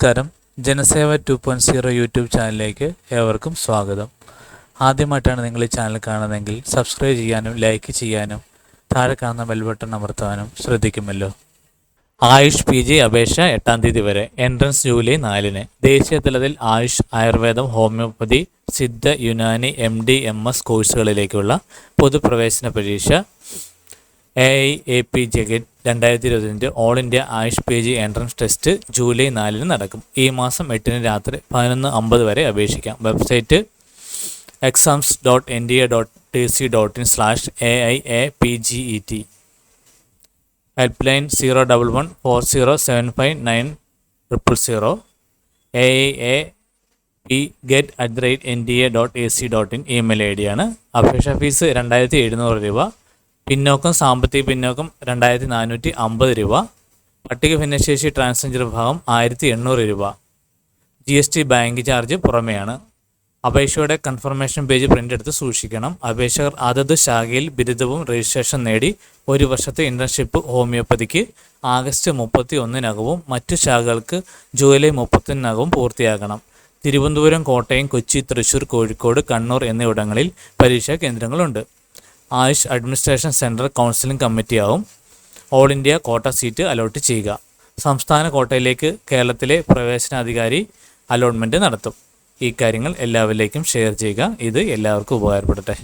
നമസ്കാരം. Janaseva two point zero YouTube ചാനലിലേക്ക് ഏവർക്കും സ്വാഗതം. ആദ്യമായിട്ടാണ് നിങ്ങൾ ഈ ചാനൽ കാണുന്നതെങ്കിൽ സബ്സ്ക്രൈബ് ചെയ്യാനും ലൈക്ക് ചെയ്യാനും താഴെ കാണുന്ന ബെൽ ബട്ടൺ അമർത്താനും ശ്രദ്ധിക്കുമല്ലോ. ആയുഷ് പി ജി അപേക്ഷ എട്ടാം തീയതി വരെ. എൻട്രൻസ് ജൂലൈ നാലിന്. ദേശീയ തലത്തിൽ ആയുഷ് ആയുർവേദം homeopathy Siddha Unani M D M S കോഴ്സുകളിലേക്കുള്ള പൊതുപ്രവേശന പരീക്ഷ A I A P GET രണ്ടായിരത്തി ഇരുപത്തിരണ്ട് all India AYUSH P G entrance test July നാലിന് നടക്കും. ഈ മാസം എട്ടിന് രാത്രി പതിനൊന്ന് അമ്പത് വരെ അപേക്ഷിക്കാം. Website exams dot N D A dot T C dot in slash A I A P G E T help line zero double one four zero seven five nine triple zero A I A P GET at the rate N D A dot A C dot in email I ഡിയാണ് അപേക്ഷാ fees രണ്ടായിരത്തി എഴുന്നൂറ് രൂപ. പിന്നോക്കം സാമ്പത്തിക പിന്നോക്കം രണ്ടായിരത്തി നാനൂറ്റി അമ്പത് രൂപ. പട്ടിക ഭിന്നശേഷി ട്രാൻസ്ജെൻഡർ വിഭാഗം ആയിരത്തി എണ്ണൂറ് രൂപ. G S T bank charge പുറമെയാണ്. അപേക്ഷയുടെ കൺഫർമേഷൻ പേജ് പ്രിന്റ് എടുത്ത് സൂക്ഷിക്കണം. അപേക്ഷകർ അതത് ശാഖയിൽ ബിരുദവും രജിസ്ട്രേഷൻ നേടി ഒരു വർഷത്തെ ഇന്റർഷിപ്പ് ഹോമിയോപ്പതിക്ക് ആഗസ്റ്റ് മുപ്പത്തി ഒന്നിനകവും മറ്റു ശാഖകൾക്ക് ജൂലൈ മുപ്പത്തൊന്നിനകവും പൂർത്തിയാക്കണം തിരുവനന്തപുരം കോട്ടയം കൊച്ചി തൃശൂർ കോഴിക്കോട് കണ്ണൂർ എന്നിവിടങ്ങളിൽ പരീക്ഷാ കേന്ദ്രങ്ങളുണ്ട്. AYUSH administration central counselling കമ്മിറ്റിയാവും. All India quota seat allot ചെയ്യുക. സംസ്ഥാന കോട്ടയിലേക്ക് കേരളത്തിലെ പ്രവേശനാധികാരി അലോട്ട്മെന്റ് നടത്തും. ഈ കാര്യങ്ങൾ എല്ലാവരിലേക്കും ഷെയർ ചെയ്യുക. ഇത് എല്ലാവർക്കും ഉപകാരപ്പെടട്ടെ.